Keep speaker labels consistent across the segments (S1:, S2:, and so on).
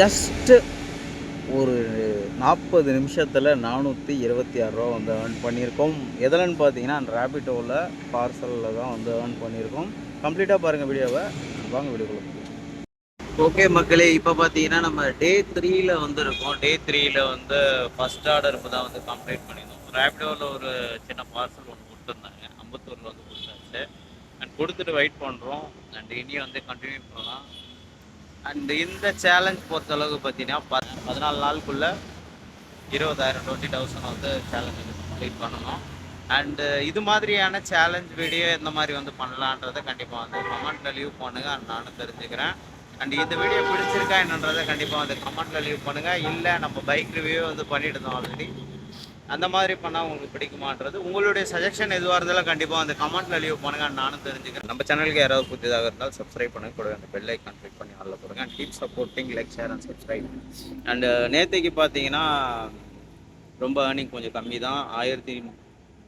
S1: Just ஒரு நாற்பது நிமிஷத்தில் நானூற்றி இருபத்தி ஆறுரூவா வந்து ஏர்ன் பண்ணியிருக்கோம். எதுலன்னு பார்த்தீங்கன்னா ரேபிட்டோவில் பார்சலில் தான் வந்து ஏர்ன் பண்ணியிருக்கோம். கம்ப்ளீட்டாக பாருங்கள் வீடியோவை. வாங்க வீடியோக்குள்ள ஓகே மக்களே இப்போ பார்த்தீங்கன்னா நம்ம டே த்ரீயில் வந்து இருக்கோம் டே த்ரீயில் வந்து ஃபர்ஸ்ட் ஆர்டர் இப்போ தான் வந்து கம்ப்ளீட் பண்ணியிருந்தோம். ரேபிடோவில் ஒரு சின்ன பார்சல் ஒன்று கொடுத்துருந்தாங்க. அம்பத்தூரில் வந்து கொடுத்தாச்சு. அண்ட் கொடுத்துட்டு வெயிட் பண்ணுறோம் அண்ட் இனி வந்து கண்டினியூ பண்ணலாம். அண்ட் இந்த சேலஞ்ச் பொறுத்த அளவுக்கு பார்த்தீங்கன்னா ப- பதினாலு நாளுக்குள்ள இருபதாயிரம் டுவெண்ட்டி தௌசண்ட் வந்து சேலஞ்ச் கம்ப்ளீட் பண்ணணும். அண்டு இது மாதிரியான சேலஞ்ச் வீடியோ எந்த மாதிரி வந்து பண்ணலான்றதை கண்டிப்பாக வந்து கமெண்ட்டில் லீவ் பண்ணுங்கள் and நானும் தெரிஞ்சுக்கிறேன். அண்ட் இந்த வீடியோ பிடிச்சிருக்கா என்னன்றதை கண்டிப்பாக வந்து கமெண்ட்டில் லீவ் பண்ணுங்கள் இல்லை நம்ம பைக் ரிவ்யூ வந்து பண்ணிட்டு இருந்தோம் ஆல்ரெடி அந்த மாதிரி பண்ணால் உங்களுக்கு பிடிக்குமான்றது உங்களுடைய சஜஷன் எதுவாக இருந்தாலும் கண்டிப்பாக அந்த கமெண்ட்டில் லீவ் பண்ணுங்க. நானும் தெரிஞ்சுக்கிறேன். நம்ம சேனலுக்கு யாராவது புதிதாக இருந்தால் சப்ஸ்கிரைப் பண்ண கொடுங்க அந்த பெல் ஐக்கான் கிளிக் பண்ணி ஆளில் போடுங்க. And keep supporting like share and subscribe and நேற்றுக்கு பார்த்தீங்கன்னா ரொம்ப ஏர்னிங் கொஞ்சம் கம்மி தான். ஆயிரத்தி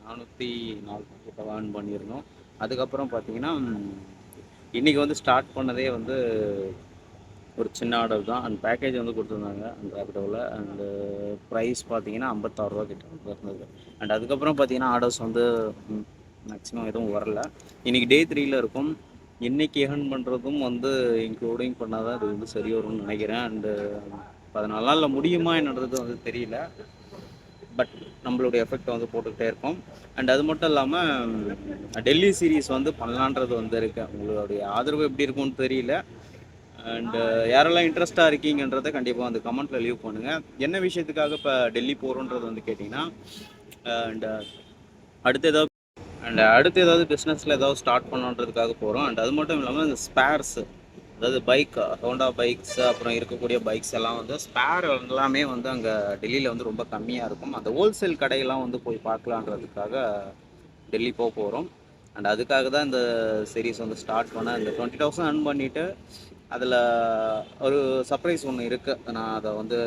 S1: நானூற்றி நாலு கிட்ட ஏர்ன் பண்ணியிருந்தோம். அதுக்கப்புறம் பார்த்தீங்கன்னா இன்றைக்கி வந்து ஸ்டார்ட் பண்ணதே வந்து ஒரு சின்ன ஆர்டர் தான். அண்ட் பேக்கேஜ் வந்து கொடுத்துருந்தாங்க அந்த ரேபிடோவில் அண்டு ப்ரைஸ் பார்த்தீங்கன்னா ஐம்பத்தாறுரூவா கிட்ட வந்து இருந்தது. அண்ட் அதுக்கப்புறம் பார்த்தீங்கன்னா ஆர்டர்ஸ் வந்து மேக்ஸிமம் எதுவும் வரல. இன்றைக்கி டே த்ரீயில் இருக்கும். இன்றைக்கி ஏர்ன் பண்ணுறதும் வந்து இன்க்ளூடிங் பண்ணால் தான் இது வந்து சரி வரும்னு நினைக்கிறேன். அண்டு பதினாலு நாளில் முடியுமா என்னன்றது வந்து தெரியல. பட் நம்மளுடைய எஃபெக்டை வந்து போட்டுக்கிட்டே இருக்கோம். அண்ட் அது மட்டும் இல்லாமல் டெல்லி சீரீஸ் வந்து பண்ணலான்றது வந்து இருக்கு. உங்களுடைய ஆதரவு எப்படி இருக்கும்னு தெரியல. அண்டு uh, யாரெல்லாம் இன்ட்ரெஸ்டாக இருக்கீங்கன்றத கண்டிப்பாக வந்து கமெண்ட்டில் லீவ் பண்ணுங்கள் என்ன விஷயத்துக்காக இப்போ டெல்லி போகிறோன்றது வந்து கேட்டிங்கன்னா அண்டு uh, அடுத்து ஏதாவது அண்ட் uh, அடுத்து ஏதாவது பிஸ்னஸில் ஏதாவது ஸ்டார்ட் பண்ணணுன்றதுக்காக போகிறோம் அண்ட் அது மட்டும் இல்லாமல் இந்த ஸ்பேர்ஸு அதாவது பைக் ஹோண்டா பைக்ஸ் அப்புறம் இருக்கக்கூடிய பைக்ஸ் எல்லாம் வந்து ஸ்பேர் எல்லாமே வந்து அங்கே டெல்லியில் வந்து ரொம்ப கம்மியாக இருக்கும். அந்த ஹோல்சேல் கடையெல்லாம் வந்து போய் பார்க்கலான்றதுக்காக டெல்லி போக போகிறோம் அண்ட் அதுக்காக தான் இந்த சீரீஸ் வந்து ஸ்டார்ட் பண்ணேன். இந்த டுவெண்ட்டி தௌசண்ட் earn பண்ணிவிட்டு அதில் ஒரு சர்ப்ரைஸ் ஒன்று இருக்குது நான் அதை வந்து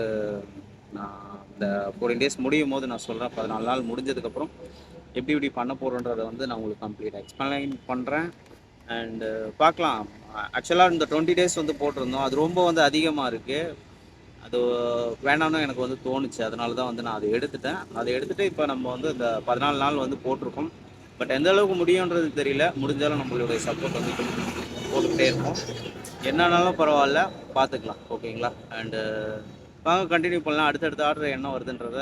S1: நான் இந்த ஃபோர்டீன் டேஸ் முடியும் போது நான் சொல்கிறேன் பதினாலு நாள் முடிஞ்சதுக்கப்புறம் எப்படி இப்படி பண்ண போகிறோன்றதை வந்து நான் உங்களுக்கு கம்ப்ளீட் எக்ஸ்பிளைன் பண்ணுறேன் அண்டு பார்க்கலாம். ஆக்சுவலாக இந்த டுவெண்ட்டி டேஸ் வந்து போட்டிருந்தோம். அது ரொம்ப வந்து அதிகமாக இருக்குது அது வேணாம்னு எனக்கு வந்து தோணுச்சு. அதனால தான் வந்து நான் அதை எடுத்துட்டேன். அதை எடுத்துகிட்டு இப்போ நம்ம வந்து இந்த பதினாலு நாள் வந்து போட்டிருக்கோம். பட் எந்த அளவுக்கு முடியுன்றது தெரியல. முடிஞ்சாலும் நம்மளுடைய சப்போர்ட் வந்து போட்டுக்கிட்டே இருக்கோம். என்னன்னாலும் பரவாயில்ல பார்த்துக்கலாம் ஓகேங்களா? அண்டு uh, வாங்க கண்டினியூ பண்ணலாம். அடுத்தடுத்த ஆர்டர் என்ன வருதுன்றத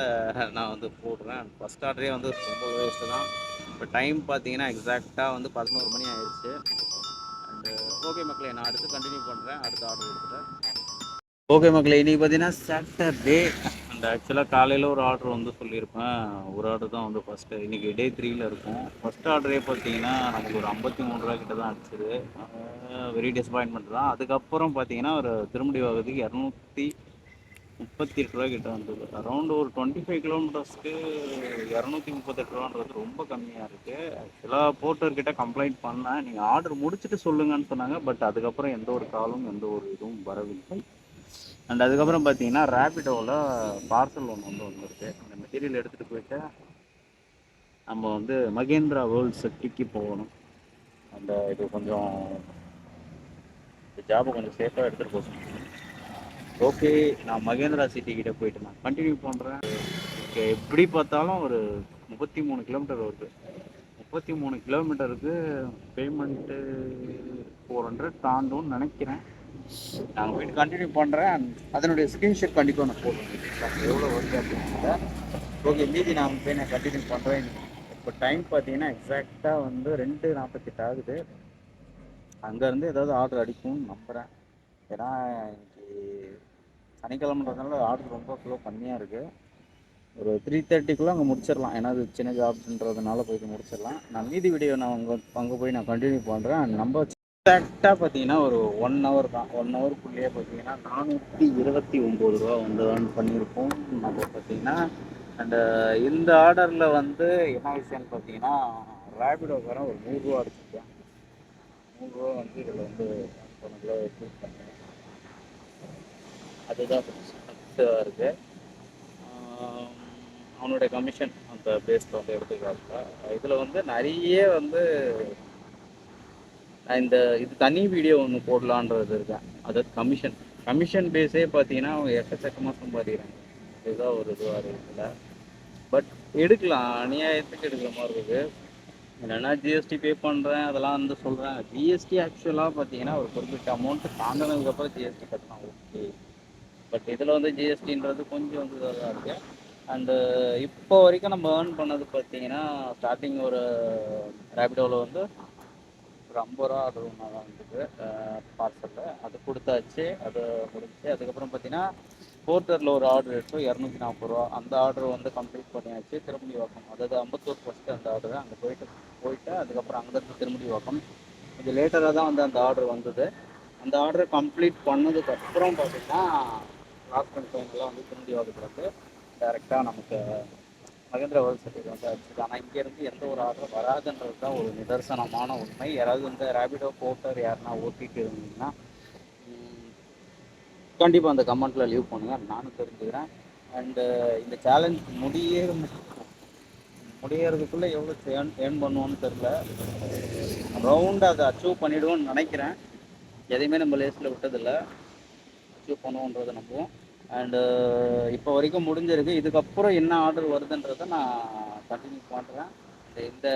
S1: நான் வந்து போடுறேன். ஃபஸ்ட் ஆர்டரே வந்து ரொம்ப வேஸ்ட்டு தான். இப்போ டைம் பார்த்தீங்கன்னா எக்ஸாக்டாக வந்து பதினோரு மணி ஆயிடுச்சு. அண்டு ஓகே uh, மக்களே நான் அடுத்து கண்டினியூ பண்ணுறேன் அடுத்த ஆர்டர் எடுத்துகிட்டேன் ஓகே மக்களே இன்றைக்கி பார்த்தீங்கன்னா சாட்டர்டே இந்த ஆக்சுவலாக காலையில் ஒரு ஆர்டர் வந்து சொல்லியிருப்பேன். ஒரு ஆர்டர் தான் வந்து ஃபஸ்ட்டு இன்றைக்கி டே த்ரீல இருக்கும். ஃபஸ்ட் ஆர்டரே பார்த்தீங்கன்னா நமக்கு ஒரு ஐம்பத்தி மூணு ரூபா கிட்ட தான் அடிச்சது வெரி டிசப்பாயின்மெண்ட் தான். அதுக்கப்புறம் பார்த்தீங்கன்னா ஒரு திருமடி வாகத்துக்கு இரநூத்தி முப்பத்தி எட்டு ரூபா கிட்ட வந்தது. அரௌண்ட் ஒரு டுவெண்ட்டி ஃபைவ் கிலோமீட்டர்ஸ்க்கு இரநூத்தி முப்பத்தெட்டு ரூபான்றது ரொம்ப கம்மியாக இருக்குது ஆக்சுவலாக போர்ட்டர்கிட்ட கம்ப்ளைண்ட் பண்ணேன். நீங்கள் ஆர்டர் முடிச்சுட்டு சொல்லுங்கன்னு சொன்னாங்க. பட் அதுக்கப்புறம் எந்த ஒரு காலும் எந்த ஒரு இதுவும் வரவில்லை. அண்ட் அதுக்கப்புறம் பார்த்தீங்கன்னா ரேபிடோவில் பார்சல் ஒன்று வந்து வந்துருக்கு. அந்த மெட்டீரியல் எடுத்துகிட்டு போயிட்டு நம்ம வந்து மகேந்திரா வேர்ல்ட் சிட்டிக்கு போகணும். அந்த இது கொஞ்சம் இந்த ஜாபை கொஞ்சம் சேஃபாக எடுத்துகிட்டு போக ஓகே நான் மகேந்திரா சிட்டி கிட்ட போயிட்டு நான் கண்டினியூ பண்ணுறேன் ஓகே எப்படி பார்த்தாலும் ஒரு முப்பத்தி மூணு கிலோமீட்டர் வருது. முப்பத்தி மூணு கிலோமீட்டருக்கு பேமெண்ட்டு ஃபோர் ஹண்ட்ரட் தாண்டும்னு நினைக்கிறேன். நான் போயிட்டு கண்டினியூ பண்ணுறேன் அதனுடைய ஸ்க்ரீன்ஷாட் கண்டிப்பாக நான் போடுறேன். எவ்வளோ வருது அப்படின்னு ஓகே மீதி நான் போய் நான் கண்டினியூ பண்ணுறேன் இப்போ டைம் பார்த்தீங்கன்னா எக்ஸாக்டாக வந்து ரெண்டு நாற்பத்தெட்டு ஆகுது. அங்கேருந்து ஏதாவது ஆர்டர் அடிக்கும்னு நம்புகிறேன் ஏன்னா இன்னைக்கு சனிக்கிழமைன்றதுனால ஆர்டர் ரொம்ப ஃப்ளோ கம்மியாக இருக்குது ஒரு த்ரீ தேர்ட்டிக்குள்ளே அங்கே முடிச்சிடலாம். ஏன்னா அது சின்ன ஜாப்ன்றதுனால போயிட்டு முடிச்சிடலாம். நான் மீதி வீடியோ நான் அங்கே அங்கே போய் நான் கண்டினியூ பண்ணுறேன் நம்ம எக்ஸாக்டாக பார்த்தீங்கன்னா ஒரு ஒன் ஹவர் தான். ஒன் ஹவருக்குள்ளேயே பார்த்தீங்கன்னா நானூற்றி இருபத்தி ஒம்பது ரூபா வந்து earn பண்ணியிருக்கோம். நம்ம பார்த்தீங்கன்னா அந்த இந்த ஆர்டரில் வந்து என்ன விஷயம்னு பார்த்தீங்கன்னா ரேபிடோக்காரன் ஒரு நூறுரூவா அடிச்சிருக்கேன் நூறுரூவா வந்து இதில் வந்து சொன்னதில் யூஸ் பண்ணேன் அதுதான் இருக்குது அவனுடைய கமிஷன் அந்த பேஸ்ட் வந்து எடுத்துக்கிறாங்க இதில் வந்து நிறைய வந்து நான் இந்த இது தனி வீடியோ ஒன்று போடலான்றது இருக்கேன். அதாவது கமிஷன் கமிஷன் பேஸே பார்த்தீங்கன்னா அவங்க எக்கச்சக்கமாக சம்பாதிக்கிறாங்க. இதுதான் ஒரு இதுவாக இருக்குல்ல. பட் எடுக்கலாம். அநியாயத்துக்கு எடுக்கிற மாதிரி இருக்குது என்னென்னா ஜிஎஸ்டி பே பண்ணுறேன் அதெல்லாம் வந்து சொல்கிறேன் ஜிஎஸ்டி ஆக்சுவலாக பார்த்தீங்கன்னா ஒரு குறிப்பிட்ட அமௌண்ட்டு தாண்டினதுக்கப்புறம் ஜிஎஸ்டி கட்டலாம். ஓகே பட் இதில் வந்து ஜிஎஸ்டின்றது கொஞ்சம் வந்து இதாக தான் இருக்குது அண்டு இப்போ வரைக்கும் நம்ம ஏர்ன் பண்ணது பார்த்தீங்கன்னா ஸ்டார்டிங் ஒரு ரேபிடோவில் வந்து ஒரு ஐம்பது ரூபா ஆர்டர் ஒன்றா தான் இருந்தது பார்சலில் அது கொடுத்தாச்சு அது முடிஞ்சு. அதுக்கப்புறம் பார்த்தீங்கன்னா போர்ட்டரில் ஒரு ஆர்டர் எடுத்தோம் இரநூத்தி நாற்பது ரூபா. அந்த ஆர்டர் வந்து கம்ப்ளீட் பண்ணியாச்சு திருமணி வாக்கம் அதாவது அம்பத்தூர் ஃபஸ்ட்டு அந்த ஆர்டர் அங்கே போயிட்டு போயிட்டு அதுக்கப்புறம் அங்கேருந்து திருமணி வாக்கம் இது லேட்டராக தான் வந்து அந்த ஆர்டர் வந்தது. அந்த ஆர்டர் கம்ப்ளீட் பண்ணதுக்கப்புறம் பார்த்தீங்கன்னா லாஸ்ட் அண்ட் ஃபைனலாக வந்து திருமணி வாக்கத்தில் டேரெக்டாக நமக்கு மகேந்திர வேர்ல்ட் சர்டிஃபிகேட் வந்து அடிச்சுது ஆனால் இங்கேருந்து எந்த ஒரு ஆர்டரும் வராதுன்றது தான் ஒரு நிதர்சனமான உண்மை. யாராவது இந்த ரேபிடோ போட்டர் யாருன்னா ஓட்டிகிட்டு இருந்தீங்கன்னா கண்டிப்பாக அந்த கமெண்ட்டில் லீவ் பண்ணுங்கள் நானும் தெரிஞ்சுக்கிறேன். அண்டு இந்த சேலஞ்ச் முடிய முடியறதுக்குள்ளே எவ்வளோ ஏர்ன் ஏர்ன் பண்ணுவோன்னு தெரில ரவுண்டு அதை அச்சீவ் பண்ணிவிடுவோன்னு நினைக்கிறேன். எதையுமே நம்ம லேஸில் விட்டதில்லை. அச்சீவ் பண்ணுவோன்றதை நம்புவோம். அண்டு uh, இப்போ வரைக்கும் முடிஞ்சிருக்கு. இதுக்கப்புறம் என்ன ஆர்டர் வருதுன்றதை நான் கண்டினியூ பண்ணுறேன் இந்த இந்த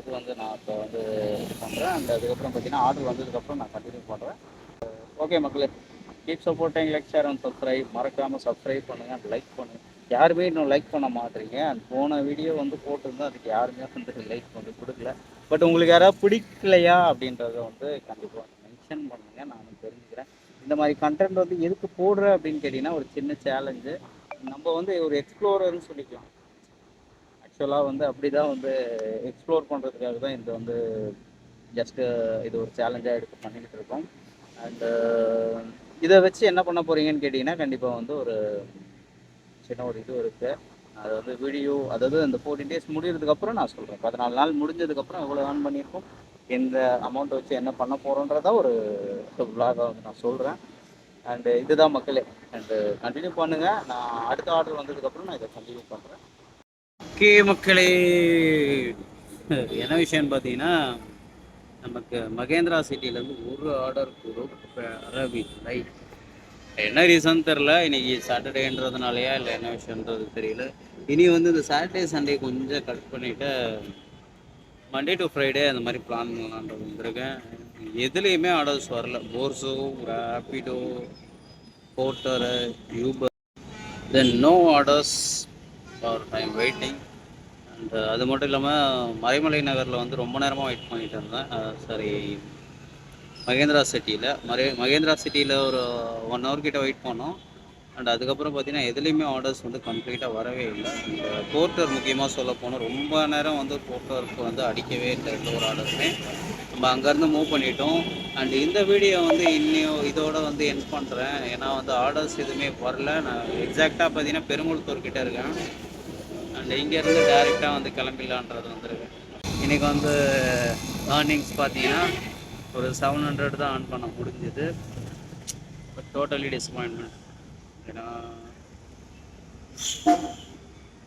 S1: இது வந்து நான் இப்போ வந்து இது பண்ணுறேன் அண்ட் அதுக்கப்புறம் பார்த்தீங்கன்னா ஆர்டர் வந்ததுக்கப்புறம் நான் கண்டினியூ பண்ணுறேன் ஓகே மக்களே keep supporting like share and subscribe மறக்காமல் சப்ஸ்கிரைப் பண்ணுங்கள் அண்ட் லைக் பண்ணுங்கள் யாருமே இன்னும் லைக் பண்ண மாட்டீங்க. அண்ட் போன வீடியோ வந்து போட்டிருந்தோம் அதுக்கு யாருமே வந்து லைக் வந்து கொடுக்கல. பட் உங்களுக்கு யாராவது பிடிக்கலையா அப்படின்றத வந்து கண்டிப்பாக மென்ஷன் பண்ணுங்கள் நான் தெரிஞ்சு இந்த மாதிரி கண்டென்ட் வந்து எதுக்கு போடுற அப்படின்னு கேட்டிங்கன்னா ஒரு சின்ன சேலஞ்சு நம்ம வந்து ஒரு எக்ஸ்ப்ளோரர்னு சொல்லிக்கலாம். ஆக்சுவலாக வந்து அப்படி தான் வந்து எக்ஸ்ப்ளோர் பண்ணுறதுக்காக தான் இது வந்து ஜஸ்ட்டு இது ஒரு சேலஞ்சாக எடுத்து பண்ணிக்கிட்டு இருக்கோம். அண்டு இதை வச்சு என்ன பண்ண போகிறீங்கன்னு கேட்டிங்கன்னா கண்டிப்பாக வந்து ஒரு சின்ன ஒரு இது இருக்குது அது வந்து வீடியோ அதாவது அந்த ஃபோர்டீன் டேஸ் முடிகிறதுக்கப்புறம் நான் சொல்கிறேன் பதினாலு நாள் முடிஞ்சதுக்கப்புறம் எவ்வளோ ஏர்ன் பண்ணியிருக்கோம்? எந்த அமௌண்ட் வச்சு என்ன பண்ண போகிறோன்றத ஒரு விலாகாக வந்து நான் சொல்கிறேன் அண்டு இதுதான் மக்களே. அண்டு கண்டினியூ பண்ணுங்கள் நான் அடுத்த ஆர்டர் வந்ததுக்கப்புறம் நான் இதை கண்டினியூ பண்ணுறேன் ஓகே மக்களே. என்ன விஷயம்னு பார்த்தீங்கன்னா நமக்கு மகேந்திரா சிட்டிலேருந்து ஒரு ஆர்டர் கூட அரபி என்ன ரீசன் தெரில. இன்னைக்கு சாட்டர்டேன்றதுனாலயா இல்லை என்ன விஷயன்றது தெரியல. இனி வந்து இந்த சாட்டர்டே சண்டே கொஞ்சம் கட் பண்ணிவிட்டு மண்டே டு ஃப்ரைடே அந்த மாதிரி பிளான் பண்ணலான்றது வந்திருக்கேன் எதுலேயுமே ஆர்டர்ஸ் வரல. போர்ஸோ Rapido Porter Uber then no orders for time waiting and அது மட்டும் இல்லாமல் மறைமலை நகரில் வந்து ரொம்ப நேரமாக வெயிட் பண்ணிட்டு இருந்தேன். சரி. மகேந்திரா சிட்டியில் மரே மகேந்திரா சிட்டியில் ஒரு ஒன் ஹவர் கிட்ட வெயிட் பண்ணோம். அண்ட் அதுக்கப்புறம் பார்த்தீங்கன்னா எதுலேயுமே ஆர்டர்ஸ் வந்து கம்ப்ளீட்டாக வரவே இல்லை. இந்த போர்ட்டர் முக்கியமாக சொல்ல போனால் ரொம்ப நேரம் வந்து போர்ட்டருக்கு வந்து அடிக்கவே இல்லை எந்த ஒரு ஆர்டருமே நம்ம அங்கேருந்து மூவ் பண்ணிட்டோம். அண்ட் இந்த வீடியோ வந்து இன்னும் இதோட வந்து என் பண்ணுறேன் ஏன்னா வந்து ஆர்டர்ஸ் எதுவுமே வரல. நான் எக்ஸாக்டாக பார்த்தீங்கன்னா பெருங்குளத்தூர்கிட்ட இருக்கேன். அண்ட் இங்கேருந்து டேரெக்டாக வந்து கிளம்பிடலான்றது வந்துருக்கேன். இன்றைக்கி வந்து ஏர்னிங்ஸ் பார்த்தீங்கன்னா ஒரு செவன் ஹண்ட்ரட் தான் ஆன் பண்ண முடிஞ்சுது. பட் டோட்டலி டிசப்பாயின்மெண்ட் ஏன்னா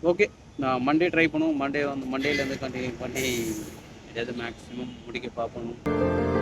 S1: ஓகே நான் மண்டே ட்ரை பண்ணுவோம். மண்டே வந்து மண்டேலேருந்து கண்டினியூ பண்ணி எதாவது மேக்ஸிமம் முடிக்க பார்க்கணும்